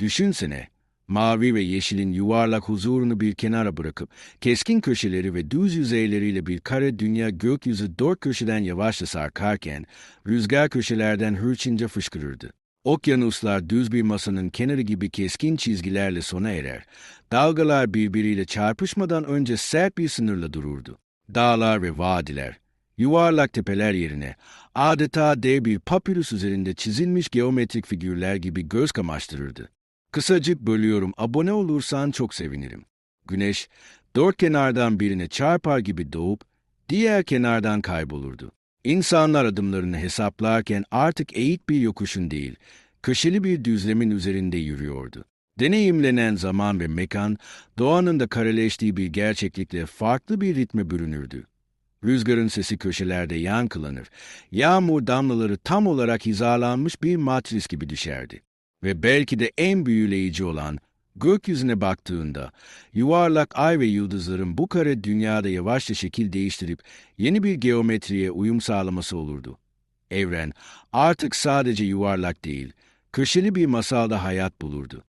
Düşünsene, mavi ve yeşilin yuvarlak huzurunu bir kenara bırakıp, keskin köşeleri ve düz yüzeyleriyle bir kare dünya gökyüzü dört köşeden yavaşça sarkarken, rüzgar köşelerden hırçınca fışkırırdı. Okyanuslar düz bir masanın kenarı gibi keskin çizgilerle sona erer. Dalgalar birbiriyle çarpışmadan önce sert bir sınırla dururdu. Dağlar ve vadiler, yuvarlak tepeler yerine adeta dev bir papyrus üzerinde çizilmiş geometrik figürler gibi göz kamaştırırdı. Kısacık bölüyorum, abone olursan çok sevinirim. Güneş, dört kenardan birine çarpar gibi doğup, diğer kenardan kaybolurdu. İnsanlar adımlarını hesaplarken artık eğik bir yokuşun değil, köşeli bir düzlemin üzerinde yürüyordu. Deneyimlenen zaman ve mekan, doğanın da kareleştiği bir gerçeklikle farklı bir ritme bürünürdü. Rüzgarın sesi köşelerde yankılanır, yağmur damlaları tam olarak hizalanmış bir matris gibi düşerdi. Ve belki de en büyüleyici olan, gökyüzüne baktığında, yuvarlak ay ve yıldızların bu kare dünyada yavaşça şekil değiştirip yeni bir geometriye uyum sağlaması olurdu. Evren artık sadece yuvarlak değil, köşeli bir masalda hayat bulurdu.